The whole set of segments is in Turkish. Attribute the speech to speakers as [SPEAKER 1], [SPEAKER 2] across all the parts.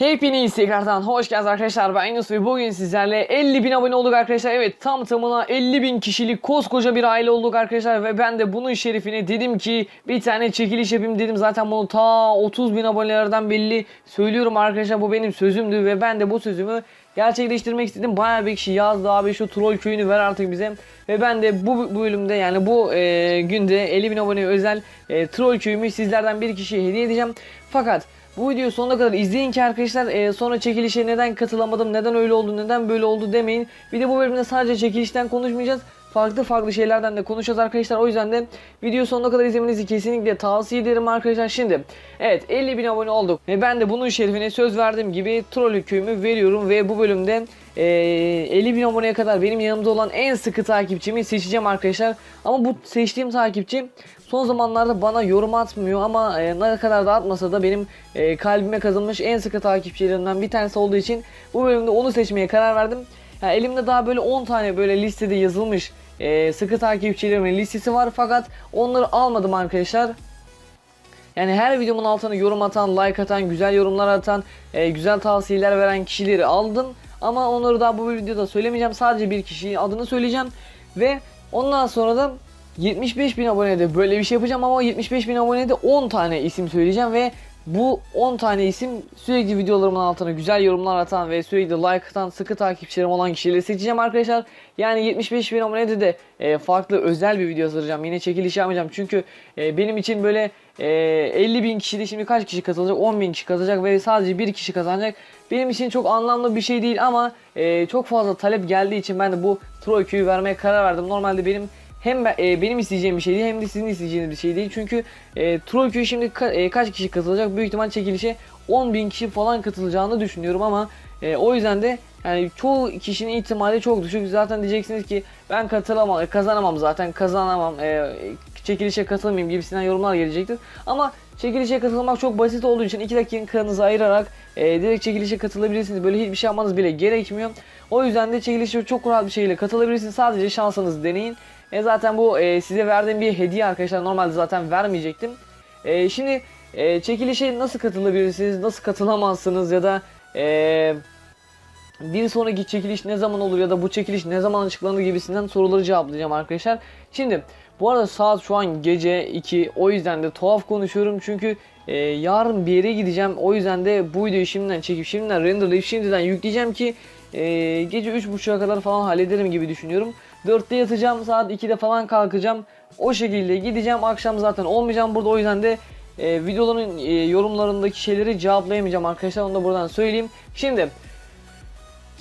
[SPEAKER 1] Hepiniz tekrardan hoş geldiniz arkadaşlar. Ben Yunus ve bugün sizlerle 50 bin abone olduk arkadaşlar. Evet tam tamına 50 bin kişilik koskoca bir aile olduk arkadaşlar Ve ben de bunun şerefine dedim ki bir tane çekiliş yapayım. dedim. Zaten bunu ta 30 bin abonelerden belli söylüyorum arkadaşlar. Bu benim sözümdü Ve ben de bu sözümü gerçekleştirmek istedim. Bayağı bir kişi yazdı abi şu troll köyünü ver artık bize. Ve ben de bu, bölümde yani bu e, günde 50 bin aboneye özel e, troll köyümü sizlerden bir kişiye hediye edeceğim. Fakat bu videoyu sonuna kadar izleyin ki arkadaşlar e, sonra çekilişe neden katılamadım, neden öyle oldu, neden böyle oldu demeyin. Bir de bu bölümde sadece çekilişten konuşmayacağız. Farklı farklı şeylerden de konuşacağız arkadaşlar. O yüzden de video sonuna kadar izlemenizi kesinlikle tavsiye ederim arkadaşlar. Şimdi evet 50 bin abone olduk. Ve ben de bunun şerefine söz verdiğim gibi troll hükümü veriyorum. Ve bu bölümde e, 50 bin aboneye kadar benim yanımda olan en sıkı takipçimi seçeceğim arkadaşlar. Ama bu seçtiğim takipçi son zamanlarda bana yorum atmıyor ama e, ne kadar da atmasa da benim e, kalbime kazınmış en sıkı takipçilerimden bir tanesi olduğu için bu bölümde onu seçmeye karar verdim. Yani elimde daha böyle 10 tane böyle listede yazılmış e, sıkı takipçilerimin listesi var fakat onları almadım arkadaşlar. Yani her videomun altına yorum atan, like atan, güzel yorumlar atan, e, güzel tavsiyeler veren kişileri aldım. Ama onları daha bu videoda söylemeyeceğim. Sadece bir kişinin adını söyleyeceğim. Ve ondan sonra da 75 bin abonede böyle bir şey yapacağım ama 75 bin abonede 10 tane isim söyleyeceğim ve bu 10 tane isim sürekli videolarımın altına güzel yorumlar atan ve sürekli like atan sıkı takipçilerim olan kişileri seçeceğim arkadaşlar. Yani 75 bin abonede de e, farklı özel bir video hazırlayacağım. Yine çekiliş yapmayacağım çünkü e, benim için böyle e, 50 bin kişide şimdi kaç kişi katılacak? 10 bin kişi katılacak ve sadece bir kişi kazanacak. Benim için çok anlamlı bir şey değil ama e, çok fazla talep geldiği için ben de bu Troyku'yu vermeye karar verdim. Normalde benim hem e, benim isteyeceğim bir şey değil hem de sizin isteyeceğiniz bir şey değil. Çünkü e, Trollköy'e şimdi ka- e, kaç kişi katılacak? Büyük ihtimal çekilişe 10 bin kişi falan katılacağını düşünüyorum ama e, o yüzden de yani çoğu kişinin ihtimali çok düşük. Zaten diyeceksiniz ki ben katılamam, e, kazanamam zaten kazanamam, e, çekilişe katılmayayım gibisinden yorumlar gelecektir. Ama çekilişe katılmak çok basit olduğu için 2 dakikanızı ayırarak e, direkt çekilişe katılabilirsiniz. Böyle hiçbir şey yapmanız bile gerekmiyor. O yüzden de çekilişe çok rahat bir şekilde katılabilirsiniz. Sadece şansınızı deneyin. E zaten bu e, size verdiğim bir hediye arkadaşlar. Normalde zaten vermeyecektim. E, şimdi e, çekilişe nasıl katılabilirsiniz, nasıl katılamazsınız ya da e, bir sonraki çekiliş ne zaman olur ya da bu çekiliş ne zaman açıklanır gibisinden soruları cevaplayacağım arkadaşlar. Şimdi bu arada saat şu an gece 2 o yüzden de tuhaf konuşuyorum çünkü e, yarın bir yere gideceğim. O yüzden de bu videoyu şimdiden çekip şimdiden renderlayıp şimdiden yükleyeceğim ki e, gece 3.30'a kadar falan hallederim gibi düşünüyorum. 4'te yatacağım saat 2'de falan kalkacağım. O şekilde gideceğim akşam zaten olmayacağım burada o yüzden de e, videoların e, yorumlarındaki şeyleri cevaplayamayacağım arkadaşlar onu da buradan söyleyeyim. Şimdi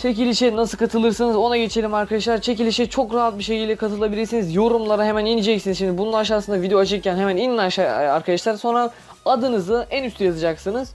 [SPEAKER 1] Çekilişe nasıl katılırsınız ona geçelim arkadaşlar. Çekilişe çok rahat bir şekilde katılabilirsiniz. Yorumlara hemen ineceksiniz. Şimdi bunun aşağısında video açıkken hemen inin aşağı arkadaşlar. Sonra adınızı en üstte yazacaksınız.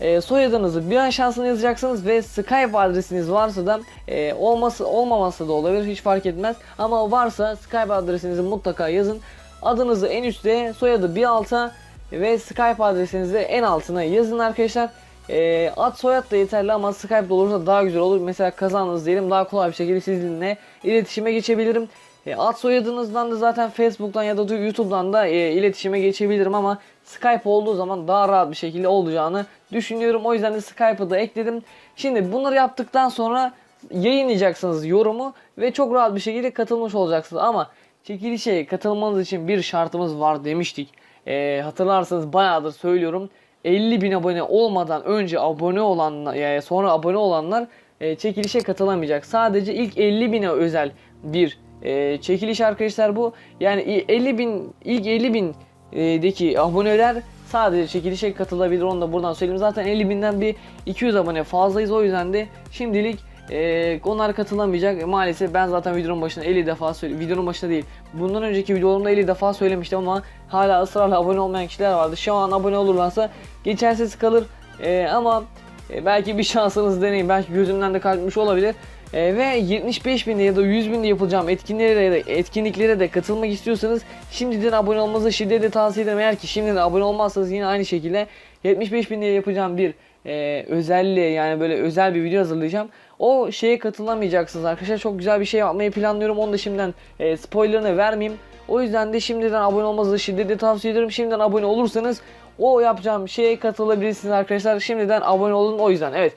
[SPEAKER 1] E, soyadınızı bir aşağısına yazacaksınız ve Skype adresiniz varsa da e, olması olmaması da olabilir hiç fark etmez. Ama varsa Skype adresinizi mutlaka yazın. Adınızı en üstte, soyadı bir alta ve Skype adresinizi en altına yazın arkadaşlar. E, ad soyad da yeterli ama Skype'da olursa daha güzel olur. Mesela kazandınız diyelim daha kolay bir şekilde sizinle iletişime geçebilirim. E, ad soyadınızdan da zaten Facebook'tan ya da YouTube'dan da e, iletişime geçebilirim ama Skype olduğu zaman daha rahat bir şekilde olacağını düşünüyorum. O yüzden de Skype'ı da ekledim. Şimdi bunları yaptıktan sonra yayınlayacaksınız yorumu ve çok rahat bir şekilde katılmış olacaksınız. Ama çekilişe katılmanız için bir şartımız var demiştik. E, hatırlarsanız bayağıdır söylüyorum. 50 bin abone olmadan önce abone olanlar yani sonra abone olanlar e, çekilişe katılamayacak. Sadece ilk 50 bine özel bir e, çekiliş arkadaşlar bu. Yani 50 bin ilk 50 bin e, deki aboneler sadece çekilişe katılabilir. Onu da buradan söyleyeyim. Zaten 50 binden bir 200 abone fazlayız. O yüzden de şimdilik e, onlar katılamayacak. Maalesef ben zaten videonun başında 50 defa söyle videonun başında değil. Bundan önceki videolarımda 50 defa söylemiştim ama hala ısrarla abone olmayan kişiler vardı. Şu an abone olurlarsa geçersiz kalır. E, ama e, belki bir şansınız deneyin. Belki gözümden de kaçmış olabilir. E, ve 75 binde ya da 100 binde yapılacağım etkinliklere de, etkinliklere de katılmak istiyorsanız şimdiden abone olmanızı şiddetle tavsiye ederim. Eğer ki şimdiden abone olmazsanız yine aynı şekilde 75 binde yapacağım bir e, özelliğe yani böyle özel bir video hazırlayacağım. O şeye katılamayacaksınız arkadaşlar. Çok güzel bir şey yapmayı planlıyorum. Onu da şimdiden e, spoilerını vermeyeyim. O yüzden de şimdiden abone olmanızı şiddetle tavsiye ediyorum. Şimdiden abone olursanız o yapacağım şeye katılabilirsiniz arkadaşlar. Şimdiden abone olun o yüzden. Evet.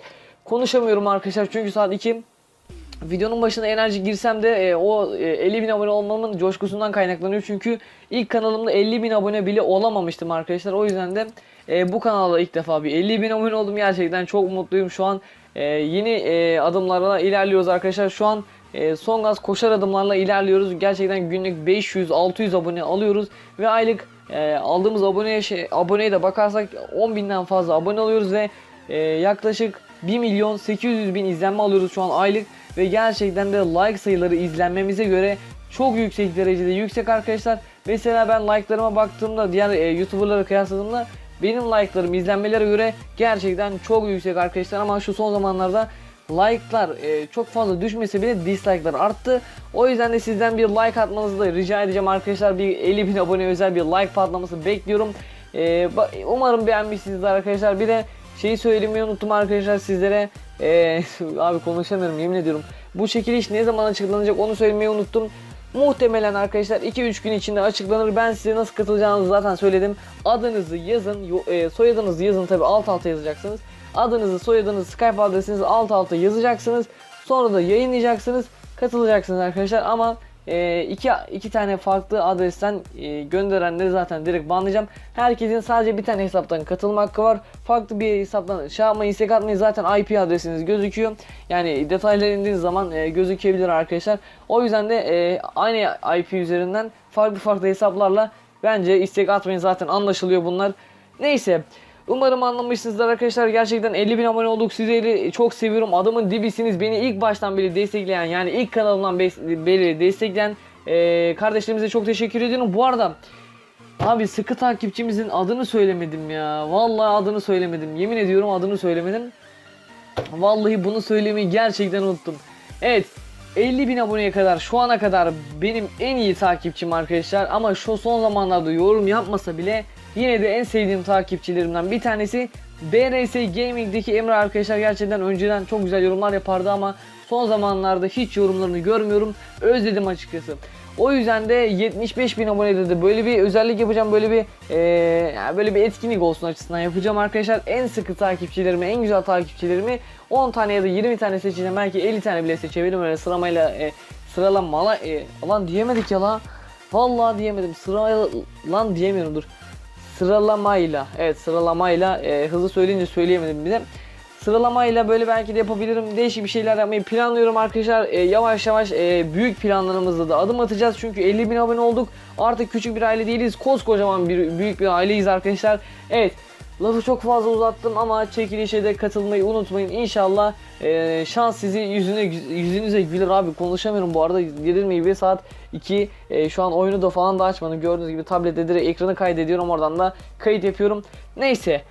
[SPEAKER 1] Konuşamıyorum arkadaşlar çünkü saat 2. Videonun başına enerji girsem de e, o e, 50 bin abone olmamın coşkusundan kaynaklanıyor. Çünkü ilk kanalımda 50 bin abone bile olamamıştım arkadaşlar. O yüzden de e, bu kanalda ilk defa bir 50 bin abone oldum. Gerçekten çok mutluyum. Şu an e, yeni e, adımlarla ilerliyoruz arkadaşlar. Şu an e, son gaz koşar adımlarla ilerliyoruz. Gerçekten günlük 500-600 abone alıyoruz. Ve aylık e, aldığımız aboneye şey, aboneye de bakarsak 10 binden fazla abone alıyoruz ve e, yaklaşık 1 milyon 800 bin izlenme alıyoruz şu an aylık ve gerçekten de like sayıları izlenmemize göre çok yüksek derecede yüksek arkadaşlar. Mesela ben like'larıma baktığımda diğer e, YouTuber'lara kıyasladığımda benim like'larım izlenmelere göre gerçekten çok yüksek arkadaşlar ama şu son zamanlarda like'lar e, çok fazla düşmese bile dislike'lar arttı. O yüzden de sizden bir like atmanızı da rica edeceğim arkadaşlar. Bir 50 bin abone özel bir like patlaması bekliyorum. E, umarım beğenmişsinizdir arkadaşlar. Bir de şeyi söylemeyi unuttum arkadaşlar sizlere. E, abi konuşamıyorum yemin ediyorum. Bu çekiliş ne zaman açıklanacak onu söylemeyi unuttum. Muhtemelen arkadaşlar 2-3 gün içinde açıklanır. Ben size nasıl katılacağınızı zaten söyledim. Adınızı yazın, soyadınızı yazın tabi alt alta yazacaksınız. Adınızı, soyadınızı, Skype adresinizi alt alta yazacaksınız. Sonra da yayınlayacaksınız. Katılacaksınız arkadaşlar ama e, iki, iki tane farklı adresten e, gönderenleri zaten direkt banlayacağım. Herkesin sadece bir tane hesaptan katılma hakkı var. Farklı bir hesaptan şey yapmayın, istek atmayın. Zaten IP adresiniz gözüküyor. Yani detaylara indiğiniz zaman e, gözükebilir arkadaşlar. O yüzden de e, aynı IP üzerinden farklı farklı hesaplarla bence istek atmayın. Zaten anlaşılıyor bunlar. Neyse. Umarım anlamışsınızdır arkadaşlar. Gerçekten 50 bin abone olduk. Sizleri çok seviyorum. Adamın dibisiniz. Beni ilk baştan beri destekleyen yani ilk kanalımdan beri destekleyen e, kardeşlerimize çok teşekkür ediyorum. Bu arada abi sıkı takipçimizin adını söylemedim ya. Vallahi adını söylemedim. Yemin ediyorum adını söylemedim. Vallahi bunu söylemeyi gerçekten unuttum. Evet 50 bin aboneye kadar şu ana kadar benim en iyi takipçim arkadaşlar ama şu son zamanlarda yorum yapmasa bile yine de en sevdiğim takipçilerimden bir tanesi DRS Gaming'deki Emre arkadaşlar gerçekten önceden çok güzel yorumlar yapardı ama son zamanlarda hiç yorumlarını görmüyorum özledim açıkçası. O yüzden de 75 bin abonede de böyle bir özellik yapacağım böyle bir yani böyle bir etkinlik olsun açısından yapacağım arkadaşlar. En sıkı takipçilerimi, en güzel takipçilerimi 10 tane ya da 20 tane seçeceğim. Belki 50 tane bile seçebilirim öyle sıramayla e, sıralamala e, lan diyemedik ya la. Vallahi diyemedim. Sıra lan diyemiyorum dur. Sıralamayla. Evet sıralamayla e, hızlı söyleyince söyleyemedim bir de. Sıralamayla böyle belki de yapabilirim. Değişik bir şeyler yapmayı planlıyorum arkadaşlar. E, yavaş yavaş e, büyük planlarımızda da adım atacağız. Çünkü 50 bin abone olduk. Artık küçük bir aile değiliz. Koskocaman bir büyük bir aileyiz arkadaşlar. Evet. Lafı çok fazla uzattım ama çekilişe de katılmayı unutmayın. İnşallah e, şans sizi yüzüne yüzünüze güler abi. Konuşamıyorum bu arada. Dediğim gibi saat 2 e, şu an oyunu da falan da açmadım. Gördüğünüz gibi tablette direkt ekranı kaydediyorum. Oradan da kayıt yapıyorum. Neyse.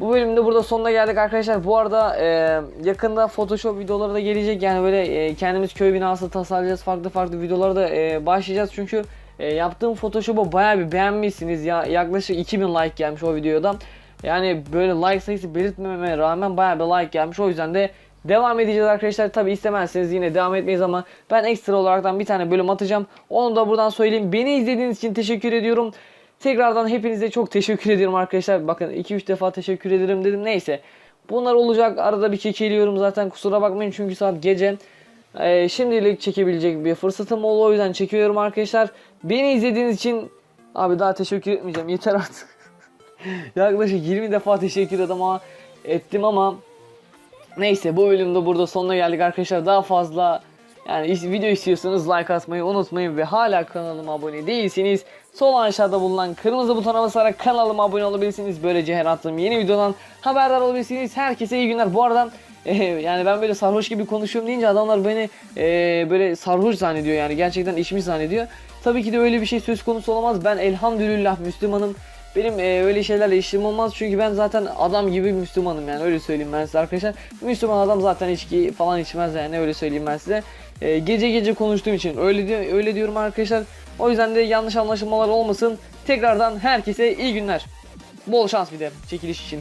[SPEAKER 1] Bu bölümde burada sonuna geldik arkadaşlar. Bu arada e, yakında Photoshop videoları da gelecek. Yani böyle e, kendimiz köy binası tasarlayacağız. Farklı farklı videolara da e, başlayacağız. Çünkü e, yaptığım Photoshop'u bayağı bir beğenmişsiniz. Ya yaklaşık 2000 like gelmiş o videoda. Yani böyle like sayısı belirtmememe rağmen bayağı bir like gelmiş. O yüzden de devam edeceğiz arkadaşlar. Tabi istemezseniz yine devam etmeyiz ama ben ekstra olaraktan bir tane bölüm atacağım. Onu da buradan söyleyeyim. Beni izlediğiniz için teşekkür ediyorum. Tekrardan hepinize çok teşekkür ediyorum arkadaşlar. Bakın 2-3 defa teşekkür ederim dedim. Neyse. Bunlar olacak. Arada bir çekiliyorum zaten. Kusura bakmayın çünkü saat gece. Ee, şimdilik çekebilecek bir fırsatım oldu. O yüzden çekiyorum arkadaşlar. Beni izlediğiniz için abi daha teşekkür etmeyeceğim. Yeter artık. Yaklaşık 20 defa teşekkür ederim ama ettim ama neyse bu bölümde burada sonuna geldik arkadaşlar. Daha fazla yani video istiyorsanız like atmayı unutmayın ve hala kanalıma abone değilseniz sol aşağıda bulunan kırmızı butona basarak kanalıma abone olabilirsiniz. Böylece her attığım yeni videodan haberdar olabilirsiniz. Herkese iyi günler. Bu arada yani ben böyle sarhoş gibi konuşuyorum deyince adamlar beni eh, böyle sarhoş zannediyor yani gerçekten içmiş zannediyor. Tabii ki de öyle bir şey söz konusu olamaz. Ben elhamdülillah Müslümanım. Benim e, öyle şeylerle işim olmaz çünkü ben zaten adam gibi Müslümanım yani öyle söyleyeyim ben size arkadaşlar. Müslüman adam zaten içki falan içmez yani öyle söyleyeyim ben size. E, gece gece konuştuğum için öyle diyor öyle diyorum arkadaşlar. O yüzden de yanlış anlaşılmalar olmasın. Tekrardan herkese iyi günler. Bol şans bir de çekiliş için.